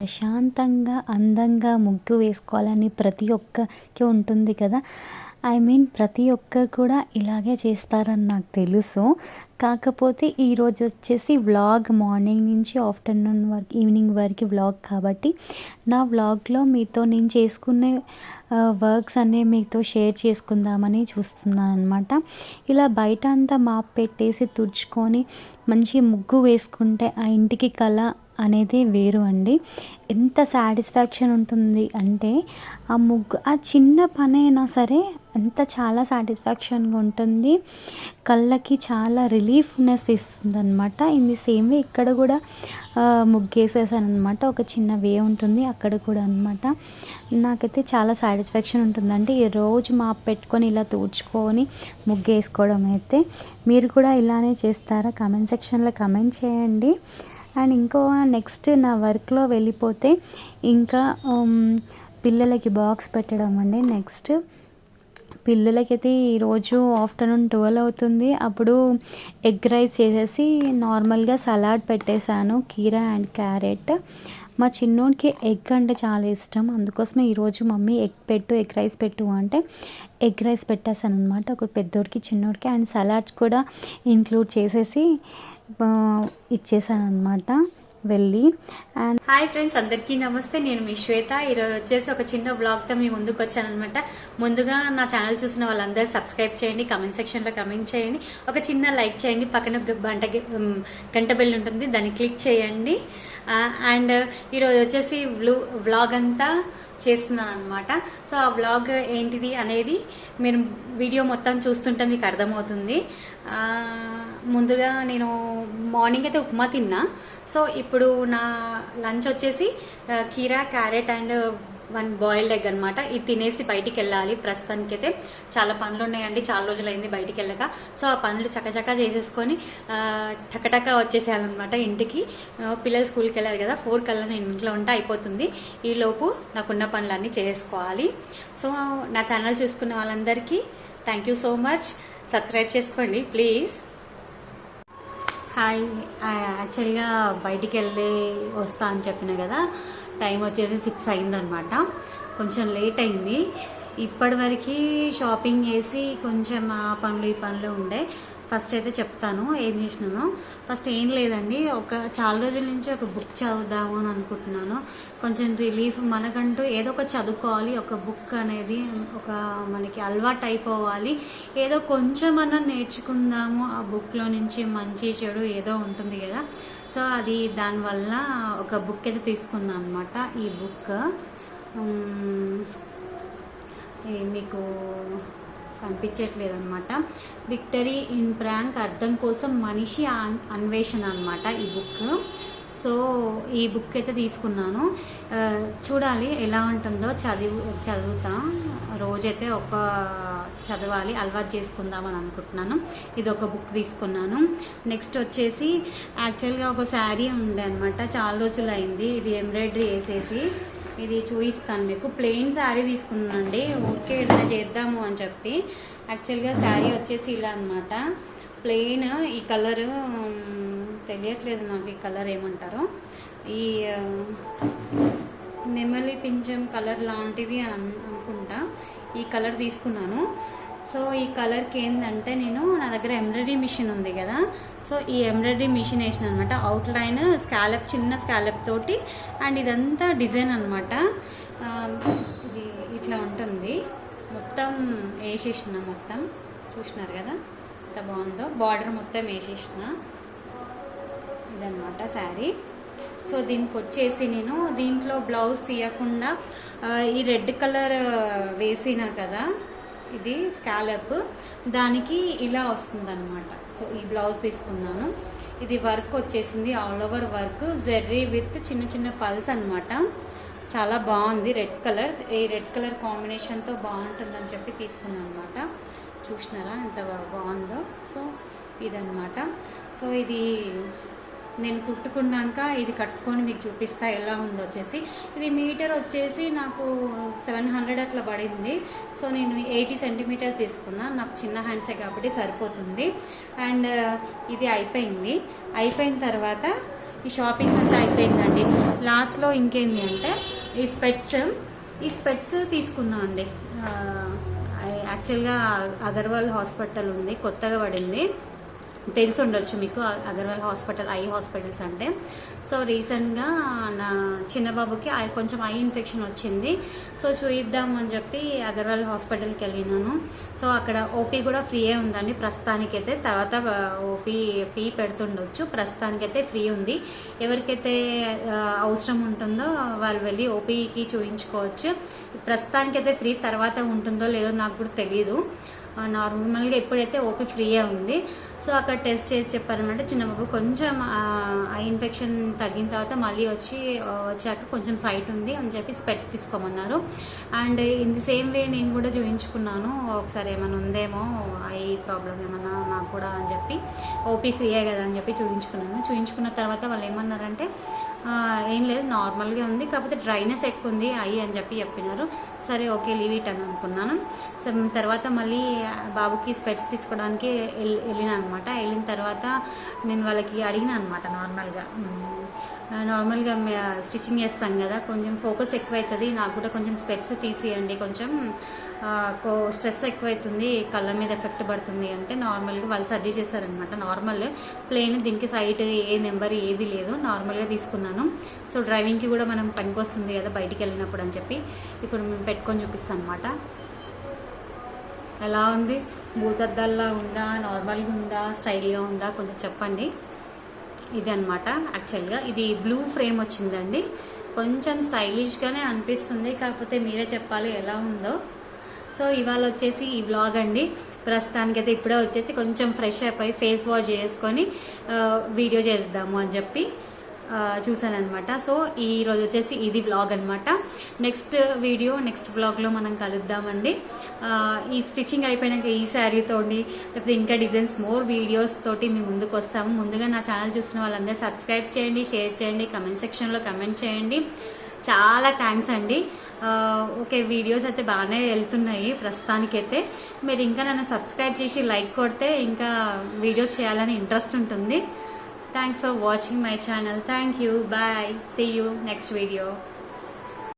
ప్రశాంతంగా అందంగా ముగ్గు వేసుకోవాలని ప్రతి ఒక్కరికి ఉంటుంది కదా. ఐ మీన్ ప్రతి ఒక్కరు కూడా ఇలాగే చేస్తారని నాకు తెలుసు. కాకపోతే ఈరోజు వచ్చేసి వ్లాగ్ మార్నింగ్ నుంచి ఆఫ్టర్నూన్ వరకు ఈవినింగ్ వరకు వ్లాగ్ కాబట్టి నా వ్లాగ్లో మీతో నేను చేసుకునే వర్క్స్ అన్నీ మీతో షేర్ చేసుకుందామని చూస్తున్నాను అనమాట ఇలా బయట అంతా మాప్ పెట్టేసి తుడుచుకొని మంచి ముగ్గు వేసుకుంటే ఆ ఇంటికి కళ అనేది వేరు అండి. ఎంత సాటిస్ఫాక్షన్ ఉంటుంది అంటే ఆ ముగ్గు ఆ చిన్న పని అయినా సరే ఎంత చాలా సాటిస్ఫాక్షన్గా ఉంటుంది. కళ్ళకి చాలా రిలీఫ్నెస్ ఇస్తుంది అనమాట ఇది సేమ్ వే ఇక్కడ కూడా ముగ్గేసేసాను అనమాట ఒక చిన్న వే ఉంటుంది అక్కడ కూడా అనమాట నాకైతే చాలా సాటిస్ఫాక్షన్ ఉంటుందంటే ఈ రోజు మా పెట్టుకొని ఇలా తూడ్చుకొని ముగ్గేసుకోవడం అయితే మీరు కూడా ఇలానే చేస్తారా? కమెంట్ సెక్షన్లో కమెంట్ చేయండి. అండ్ ఇంకో నెక్స్ట్ నా వర్క్లో వెళ్ళిపోతే ఇంకా పిల్లలకి బాక్స్ పెట్టడం అండి. నెక్స్ట్ పిల్లలకైతే ఈరోజు ఆఫ్టర్నూన్ ట్వెల్వ్ అవుతుంది. అప్పుడు ఎగ్ రైస్ చేసేసి నార్మల్గా సలాడ్ పెట్టేశాను కీరా అండ్ క్యారెట్. మా చిన్నోడికి ఎగ్ అంటే చాలా ఇష్టం. అందుకోసమే ఈరోజు మమ్మీ ఎగ్ పెట్టు ఎగ్ రైస్ పెట్టు అంటే ఎగ్ రైస్ పెట్టేశాను అనమాట ఒక పెద్దోడికి చిన్నోడికి అండ్ సలాడ్స్ కూడా ఇంక్లూడ్ చేసేసి ఇచ్చేసాను అనమాట వెళ్ళి. అండ్ హాయ్ ఫ్రెండ్స్ అందరికీ నమస్తే. నేను మీ శ్వేత. ఈరోజు వచ్చేసి ఒక చిన్న బ్లాగ్తో మీ ముందుకు వచ్చాను అనమాట ముందుగా నా ఛానల్ చూసిన వాళ్ళందరూ సబ్స్క్రైబ్ చేయండి కమెంట్ సెక్షన్లో కమెంట్ చేయండి. ఒక చిన్న లైక్ చేయండి. పక్కన ఒక గంట గంట బెల్ ఉంటుంది. దాన్ని క్లిక్ చేయండి. అండ్ ఈరోజు వచ్చేసి బ్లూ వ్లాగ్ అంతా చేస్తున్నాను అనమాట సో ఆ బ్లాగ్ ఏంటిది అనేది మీరు వీడియో మొత్తం చూస్తుంటే మీకు అర్థమవుతుంది. ముందుగా నేను మార్నింగ్ అయితే ఉప్మా తిన్నా. సో ఇప్పుడు నా లంచ్ వచ్చేసి కీరా carrot and one boiled egg అనమాట ఇది తినేసి బయటికి వెళ్ళాలి ప్రస్తుతానికి అయితే చాలా పనులు ఉన్నాయండి చాలా రోజులైంది బయటికి వెళ్ళక సో ఆ పనులు చకచకా చేసేసుకొని టకటక వచ్చేసేయాలన్నమాట ఇంటికి. పిల్లలు స్కూల్కి వెళ్ళారు కదా. ఫోర్ కల్లా నేను ఇంట్లో ఉంటే అయిపోతుంది. ఈ లోపు నాకున్న పనులన్నీ చేసుకోవాలి. సో నా ఛానల్ చూసుకున్న వాళ్ళందరికీ thank you so much. Subscribe చేసుకోండి ప్లీజ్. హాయ్. యాక్చువల్గా బయటికి వెళ్ళి వస్తా అని చెప్పిన కదా. టైం వచ్చేసి సిక్స్ అయిందనమాట. కొంచెం లేట్ అయింది. ఇప్పటివరకు షాపింగ్ చేసి కొంచెం ఆ పనులు ఈ పనులు ఉండే. ఫస్ట్ అయితే చెప్తాను ఏం చేసినాను. ఫస్ట్ ఏం లేదండి. ఒక చాలా రోజుల నుంచి ఒక బుక్ చదువుదాము అని అనుకుంటున్నాను. కొంచెం రిలీఫ్ మనకంటూ ఏదో ఒక చదువుకోవాలి. ఒక బుక్ అనేది ఒక మనకి అలవాటు అయిపోవాలి. ఏదో కొంచెం అన్నా నేర్చుకుందాము. ఆ బుక్లో నుంచి మంచి చెడు ఏదో ఉంటుంది కదా. సో అది దానివల్ల ఒక బుక్ అయితే తీసుకున్నాను అనమాట ఈ బుక్ మీకు కనిపించట్లేదు అనమాట విక్టరీ ఇన్ ప్రాంక్ అర్థం కోసం మనిషి అన్వేషణ అనమాట ఈ బుక్ సో ఈ బుక్ అయితే తీసుకున్నాను. చూడాలి ఎలా ఉంటుందో చదువు చదువుతా. రోజైతే ఒక చదవాలి అలవాటు చేసుకుందామని అనుకుంటున్నాను. ఇది ఒక బుక్ తీసుకున్నాను. నెక్స్ట్ వచ్చేసి యాక్చువల్గా ఒక శారీ ఉండే అనమాట చాలా రోజులు అయింది. ఇది ఎంబ్రాయిడరీ వేసేసి ఇది చూపిస్తాను మీకు. ప్లెయిన్ శారీ తీసుకున్నానండి. ఓకే ఏదైనా చేద్దాము అని చెప్పి. యాక్చువల్గా శారీ వచ్చేసి ఇలా అనమాట ప్లెయిన్ ఈ కలర్ తెలియట్లేదు నాకు ఈ కలర్ ఏమంటారు. ఈ నెమలి పింఛం కలర్ లాంటిది అని అనుకుంటా. ఈ కలర్ తీసుకున్నాను. సో ఈ కలర్కి ఏంటంటే నేను నా దగ్గర ఎంబ్రాయిడరీ మిషన్ ఉంది కదా. సో ఈ ఎంబ్రాయిడరీ మిషన్ వేసిన అనమాట అవుట్ లైన్ స్కాలప్ చిన్న స్కాలప్ తోటి అండ్ ఇదంతా డిజైన్ అనమాట. ఇది ఇట్లా ఉంటుంది. మొత్తం వేసేసిన మొత్తం. చూసినారు కదా? ఎంత బాగుందో. బార్డర్ మొత్తం వేసేసిన. ఇదనమాట శారీ. సో దీనికి వచ్చేసి నేను దీంట్లో బ్లౌజ్ తీయకుండా ఈ రెడ్ కలర్ వేసినా కదా ఇది స్కాలప్ దానికి ఇలా వస్తుందన్నమాట. సో ఈ బ్లౌజ్ తీసుకున్నాను. ఇది వర్క్ వచ్చేసింది all over work zari with చిన్న చిన్న పల్స్ అనమాట చాలా బాగుంది రెడ్ కలర్. ఈ రెడ్ కలర్ కాంబినేషన్తో బాగుంటుందని చెప్పి తీసుకున్నాను అనమాట చూసినారా ఎంత బాగుందో. సో ఇదనమాట సో ఇది నేను కుట్టుకున్నాక ఇది కట్టుకొని మీకు చూపిస్తా ఎలా ఉందో వచ్చేసి. ఇది మీటర్ వచ్చేసి నాకు సెవెన్ హండ్రెడ్ అట్లా పడింది. సో నేను ఎయిటీ సెంటీమీటర్స్ తీసుకున్నా. నాకు చిన్న హ్యాండ్సే కాబట్టి సరిపోతుంది. అండ్ ఇది అయిపోయింది. అయిపోయిన తర్వాత ఈ షాపింగ్ అంతా అయిపోయిందండి. లాస్ట్లో ఇంకేంది అంటే ఈ స్పెట్స్ ఈ స్పెట్స్ తీసుకున్నా అండి. యాక్చువల్గా అగర్వాల్ హాస్పిటల్ ఉంది. కొత్తగా పడింది. తెలిసి ఉండొచ్చు మీకు అగర్వాల్ హాస్పిటల్ ఐ హాస్పిటల్స్ అంటే. సో రీసెంట్గా నా చిన్నబాబుకి కొంచెం ఐ ఇన్ఫెక్షన్ వచ్చింది. సో చూయిద్దాం అని చెప్పి అగర్వాల్ హాస్పిటల్కి వెళ్ళినాను. సో అక్కడ ఓపీ కూడా ఫ్రీయే ఉందండి. ప్రస్తుతానికైతే తర్వాత ఓపీ ఫీ పెడుతుండొచ్చు. ప్రస్తుతానికైతే ఫ్రీ ఉంది. ఎవరికైతే అవసరం ఉంటుందో వాళ్ళు వెళ్ళి ఓపీకి చూయించుకోవచ్చు. ప్రస్తుతానికైతే ఫ్రీ తర్వాత ఉంటుందో లేదో నాకు కూడా తెలియదు నార్మల్గా ఎప్పుడైతే ఓపీ ఫ్రీయే ఉంది. సో అక్కడ టెస్ట్ చేసి చెప్పారనమాట చిన్న బాబు కొంచెం ఆ, ఇన్ఫెక్షన్ తగ్గిన తర్వాత మళ్ళీ వచ్చి వచ్చాక కొంచెం సైట్ ఉంది అని చెప్పి specs తీసుకోమన్నారు. And in the same way నేను కూడా చూపించుకున్నాను ఒకసారి ఏమైనా ఉందేమో ఐ ప్రాబ్లం ఏమన్నా నాకు కూడా అని చెప్పి ఓపీ ఫ్రీయే కదా అని చెప్పి చూపించుకున్నాను చూపించుకున్న తర్వాత వాళ్ళు ఏమన్నారంటే ఏం లేదు నార్మల్గా ఉంది కాకపోతే డ్రైనెస్ ఎక్కువ ఉంది అయ్యి అని చెప్పి చెప్పినారు. సరే ఓకే లీవ్ ఇట్ అని అనుకున్నాను. సో తర్వాత మళ్ళీ బాబుకి స్పెట్స్ తీసుకోవడానికి వెళ్ళి అనమాట. అనమాట వెళ్ళిన తర్వాత నేను వాళ్ళకి అడిగిన అనమాట నార్మల్గా. నార్మల్గా స్టిచ్చింగ్ చేస్తాం కదా కొంచెం ఫోకస్ ఎక్కువవుతుంది నాకు కూడా కొంచెం స్పెట్స్ తీసియండి కొంచెం. స్ట్రెస్ ఎక్కువైతుంది కళ్ళ మీద ఎఫెక్ట్ పడుతుంది అంటే నార్మల్గా వాళ్ళు సజెస్ట్ చేశారనమాట నార్మల్ ప్లేన్ దీనికి సైట్ ఏ నెంబర్ ఏది లేదు నార్మల్గా తీసుకున్నాను. సో డ్రైవింగ్కి కూడా మనం పనికొస్తుంది కదా బయటికి వెళ్ళినప్పుడు అని చెప్పి. ఇప్పుడు మేము పెట్టుకొని చూపిస్తాను అనమాట ఎలా ఉంది? భూతద్దల్లా ఉందా? నార్మల్గా ఉందా? స్టైల్గా ఉందా? కొంచెం చెప్పండి. ఇది అనమాట యాక్చువల్గా ఇది బ్లూ ఫ్రేమ్ వచ్చిందండి. కొంచెం స్టైలిష్గానే అనిపిస్తుంది కాకపోతే మీరే చెప్పాలి ఎలా ఉందో. సో ఇవాళ వచ్చేసి ఈ వ్లాగ్ అండి. ప్రస్తుతానికైతే ఇప్పుడే వచ్చేసి కొంచెం ఫ్రెష్ అయిపోయి ఫేస్ వాష్ చేసుకొని వీడియో చేద్దాము అని చెప్పి. చూసాను అనమాట సో ఈ రోజు వచ్చేసి ఇది వ్లాగ్ అనమాట నెక్స్ట్ వీడియో నెక్స్ట్ వ్లాగ్లో మనం కలుద్దామండి. ఈ స్టిచ్చింగ్ అయిపోయినాక ఈ శారీతో లేకపోతే ఇంకా డిజైన్స్ మోర్ వీడియోస్ తోటి మీ ముందుకు వస్తాము. ముందుగా నా ఛానల్ చూసిన వాళ్ళందరూ సబ్స్క్రైబ్ చేయండి షేర్ చేయండి కమెంట్ సెక్షన్లో కమెంట్ చేయండి. చాలా థ్యాంక్స్ అండి. ఓకే వీడియోస్ అయితే బాగానే వెళ్తున్నాయి ప్రస్తుతానికైతే. మీరు ఇంకా నన్ను సబ్స్క్రైబ్ చేసి లైక్ కొడితే ఇంకా వీడియోస్ చేయాలని ఇంట్రెస్ట్ ఉంటుంది. Thanks for watching my channel. Thank you. Bye. See you next video.